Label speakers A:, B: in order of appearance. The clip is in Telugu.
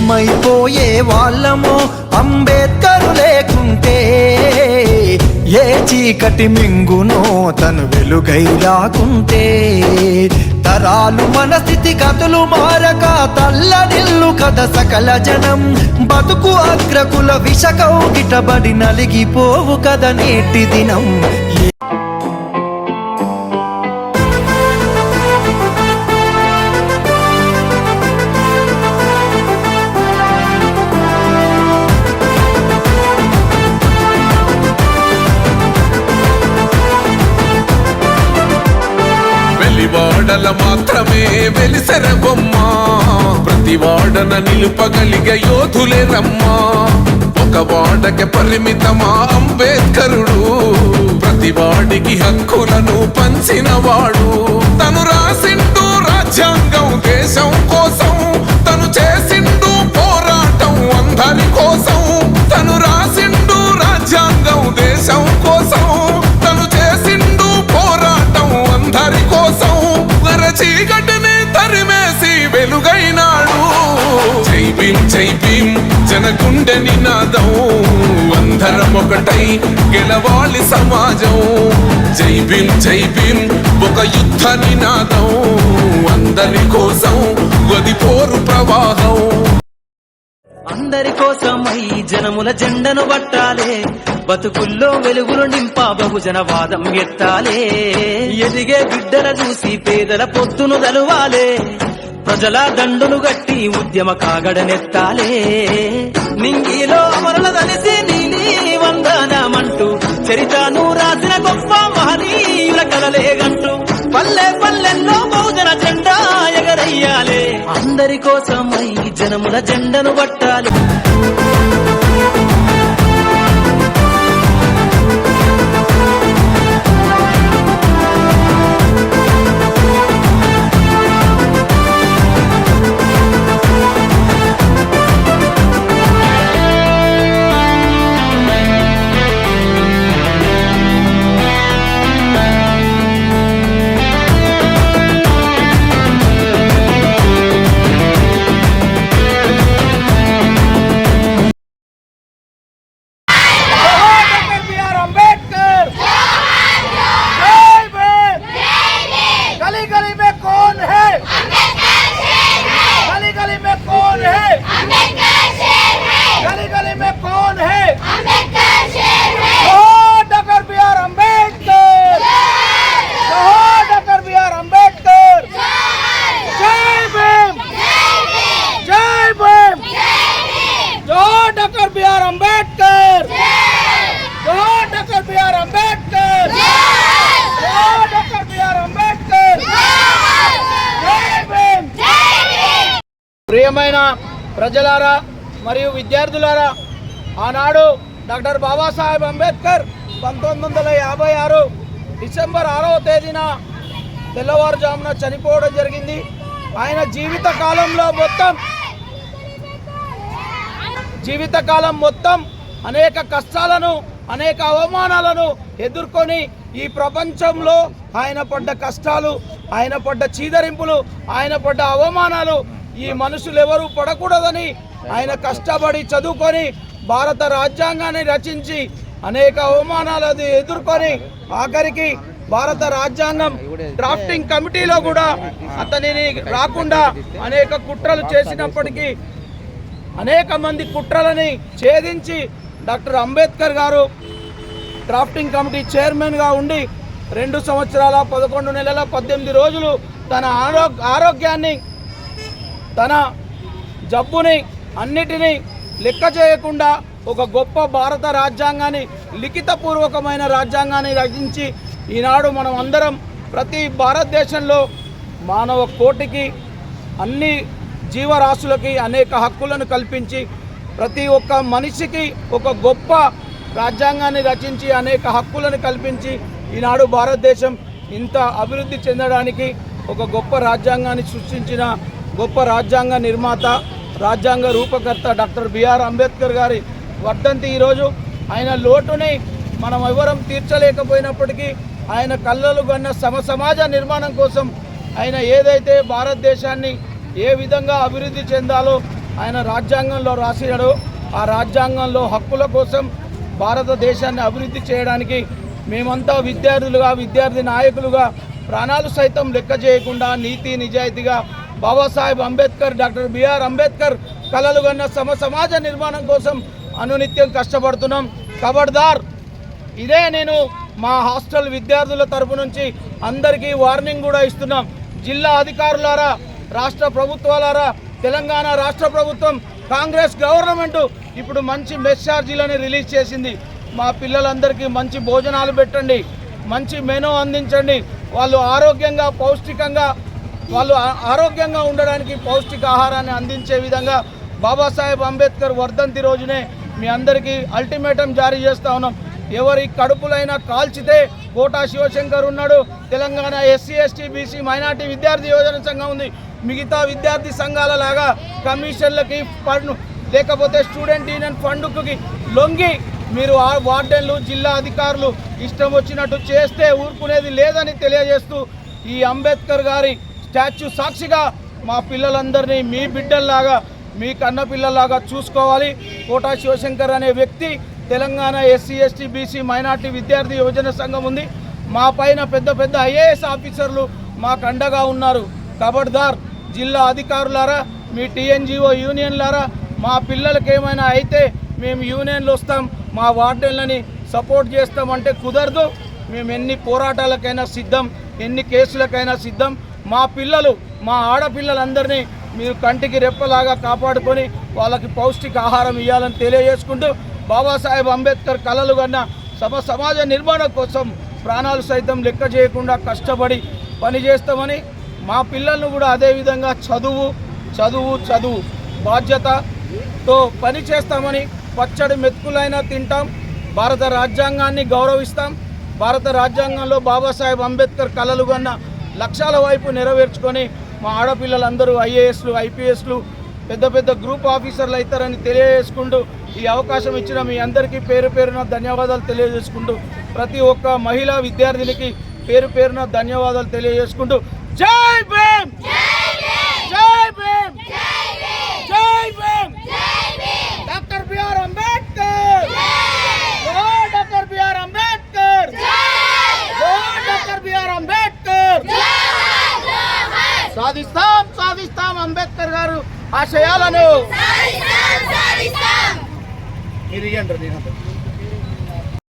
A: ఏమైపోయే వాళ్ళమో అంబేద్కర్ లేకుంటే ఏ చీకటి మింగునో తను వెలుగైలాకుంటే తరాలు మన స్థితి కథలు మారక తల్లడిల్లు కథ సకల జనం. బతుకు అగ్రకుల విషకౌగిటబడి నలిగిపోవు కథ నేటి దినం.
B: వెలివాడల మాత్రమే వెలిసెర బొమ్మ ప్రతి వాడన నిలుపగలిగే యోధులే రమ్మా. ఒక వాడకి పరిమితమా అంబేద్కరుడు? ప్రతి వాడికి హక్కులను పంచినవాడు. తను రాసిండు రాజ్యాంగం దేశం జనగుండె నినాదం అందరం ఒకటై గెలవాలి సమాజం. జై భీం జై భీం ఒక యుద్ధ నినాదం అందరి కోసం గది పోరు ప్రవాహం.
C: అందరి కోసమై జనముల జెండను పట్టాలే. బతుకుల్లో వెలుగులు నింపా బహుజన వాదం ఎత్తాలే. ఎదిగే బిడ్డల చూసి పేదల పొత్తును దలువాలే ప్రజల దండును గట్టి ఉద్యమ కాగడనెత్తాలే నింగిలో అమరుల దలిసి నీలి వందనమంటూ చరితను రాసిన గొప్ప మహనీయుల కలలేగంటూ పల్లె పల్లెల్లో బహుజన జెండా ఎగరయ్యాలే. అందరి కోసమై జనముల జెండను పట్టాలి.
D: ప్రియమైన ప్రజలారా మరియు విద్యార్థులారా ఆనాడు డాక్టర్ బాబాసాహెబ్ అంబేద్కర్ పంతొమ్మిది వందల యాభై ఆరు డిసెంబర్ ఆరవ తేదీన తెల్లవారుజామున చనిపోవడం జరిగింది. ఆయన జీవిత కాలంలో మొత్తం జీవితకాలం మొత్తం అనేక కష్టాలను అనేక అవమానాలను ఎదుర్కొని ఈ ప్రపంచంలో ఆయన పడ్డ కష్టాలు ఆయన పడ్డ చీదరింపులు ఆయన పడ్డ అవమానాలు ఈ మనుషులు ఎవరు పడకూడదని ఆయన కష్టపడి చదువుకొని భారత రాజ్యాంగాన్ని రచించి అనేక అవమానాలు ఎదుర్కొని ఆఖరికి భారత రాజ్యాంగం డ్రాఫ్టింగ్ కమిటీలో కూడా అతనిని రాకుండా అనేక కుట్రలు చేసినప్పటికీ అనేక మంది కుట్రలని ఛేదించి డాక్టర్ అంబేద్కర్ గారు డ్రాఫ్టింగ్ కమిటీ చైర్మన్గా ఉండి రెండు సంవత్సరాల పదకొండు నెలల పద్దెనిమిది రోజులు తన ఆరో ఆరోగ్యాన్ని తన జబ్బుని అన్నిటినీ లెక్క చేయకుండా ఒక గొప్ప భారత రాజ్యాంగాన్ని లిఖితపూర్వకమైన రాజ్యాంగాన్ని రచించి ఈనాడు మనం అందరం ప్రతి భారతదేశంలో మానవ కోటికి అన్ని జీవరాశులకి అనేక హక్కులను కల్పించి ప్రతి ఒక్క మనిషికి ఒక గొప్ప రాజ్యాంగాన్ని రచించి అనేక హక్కులను కల్పించి ఈనాడు భారతదేశం ఇంత అభివృద్ధి చెందడానికి ఒక గొప్ప రాజ్యాంగాన్ని సృష్టించిన గొప్ప రాజ్యాంగ నిర్మాత రాజ్యాంగ రూపకర్త డాక్టర్ బిఆర్ అంబేద్కర్ గారి వర్ధంతి ఈరోజు. ఆయన లోటుని మనం ఎవరం తీర్చలేకపోయినప్పటికీ ఆయన కళ్ళలు కన్న సమ సమాజ నిర్మాణం కోసం ఆయన ఏదైతే భారతదేశాన్ని ఏ విధంగా అభివృద్ధి చెందాలో ఆయన రాజ్యాంగంలో రాసినాడో ఆ రాజ్యాంగంలో హక్కుల కోసం భారతదేశాన్ని అభివృద్ధి చేయడానికి మేమంతా విద్యార్థులుగా విద్యార్థి నాయకులుగా ప్రాణాలు సైతం లెక్క చేయకుండా నీతి నిజాయితీగా Babasaheb Ambedkar doctor B R Ambedkar కలలు కన్న సమ సమాజ నిర్మాణం కోసం అనునిత్యం కష్టపడుతున్నాం. కబడ్దార్ ఇదే నేను మా హాస్టల్ విద్యార్థుల తరపు నుంచి అందరికీ వార్నింగ్ కూడా ఇస్తున్నాం. జిల్లా అధికారులారా రాష్ట్ర ప్రభుత్వాలారా తెలంగాణ రాష్ట్ర ప్రభుత్వం కాంగ్రెస్ గవర్నమెంట్ ఇప్పుడు మంచి మెస్ ఛార్జీలని రిలీజ్ చేసింది. మా పిల్లలందరికీ మంచి భోజనాలు పెట్టండి మంచి మెనూ అందించండి. వాళ్ళు ఆరోగ్యంగా పౌష్టికంగా వాళ్ళు ఆరోగ్యంగా ఉండడానికి పౌష్టికాహారాన్ని అందించే విధంగా బాబాసాహెబ్ అంబేద్కర్ వర్ధంతి రోజునే మీ అందరికీ అల్టిమేటం జారీ చేస్తా ఉన్నాం. ఎవరి కడుపులైనా కాల్చితే కోటా శివశంకర్ ఉన్నాడు. Telangana SC ST BC minority విద్యార్థి యోజన సంఘం ఉంది. మిగతా విద్యార్థి సంఘాల లాగా కమిషన్లకి ఫండ్ లేకపోతే స్టూడెంట్ యూనియన్ ఫండ్కి లొంగి మీరు ఆ వార్డెన్లు జిల్లా అధికారులు ఇష్టం వచ్చినట్టు చేస్తే ఊరుకునేది లేదని తెలియజేస్తూ ఈ అంబేద్కర్ గారి స్టాచ్యూ సాక్షిగా మా పిల్లలందరినీ మీ బిడ్డల్లాగా మీ కన్న పిల్లల్లాగా చూసుకోవాలి. కోటా శివశంకర్ అనే వ్యక్తి Telangana SC ST BC minority విద్యార్థి యువజన సంఘం ఉంది. మా పైన పెద్ద పెద్ద ఐఏఎస్ ఆఫీసర్లు మాకు అండగా ఉన్నారు. కబడ్దార్ జిల్లా అధికారులారా మీ టీఎన్జిఓ యూనియన్లారా మా పిల్లలకి ఏమైనా అయితే మేము యూనియన్లు వస్తాం. మా వార్డెన్లని సపోర్ట్ చేస్తామంటే కుదరదు. మేము ఎన్ని పోరాటాలకైనా సిద్ధం ఎన్ని కేసులకైనా సిద్ధం. మా పిల్లలు మా ఆడపిల్లలందరినీ మీరు కంటికి రెప్పలాగా కాపాడుకొని వాళ్ళకి పౌష్టిక ఆహారం ఇవ్వాలని తెలియజేసుకుంటూ బాబాసాహెబ్ అంబేద్కర్ కలలు కన్న సమ సమాజ నిర్మాణం కోసం ప్రాణాలు సైతం లెక్క చేయకుండా కష్టపడి పనిచేస్తామని మా పిల్లలను కూడా అదేవిధంగా చదువు చదువు చదువు బాధ్యతతో పని చేస్తామని పచ్చడి మెతుకులైనా తింటాం భారత రాజ్యాంగాన్ని గౌరవిస్తాం. భారత రాజ్యాంగంలో బాబాసాహెబ్ అంబేద్కర్ కలలు కన్నా లక్ష్యాల వైపు నెరవేర్చుకొని మా ఆడపిల్లలందరూ ఐఏఎస్లు ఐపీఎస్లు పెద్ద పెద్ద గ్రూప్ ఆఫీసర్లు అవుతారని తెలియజేసుకుంటూ ఈ అవకాశం ఇచ్చిన మీ అందరికీ పేరు పేరున ధన్యవాదాలు తెలియజేసుకుంటూ ప్రతి ఒక్క మహిళా విద్యార్థినికి పేరు పేరున ధన్యవాదాలు తెలియజేసుకుంటూ. జై భీమ్ జై భీమ్ జై భీమ్ డాక్టర్ బిఆర్ అంబేద్కర్ జై డాక్టర్ బిఆర్ అంబేద్కర్ జై డాక్టర్ బిఆర్ అంబేద్కర్ సాధిస్తాం సాధిస్తాం అంబేద్కర్ గారు ఆశయాలను. నేను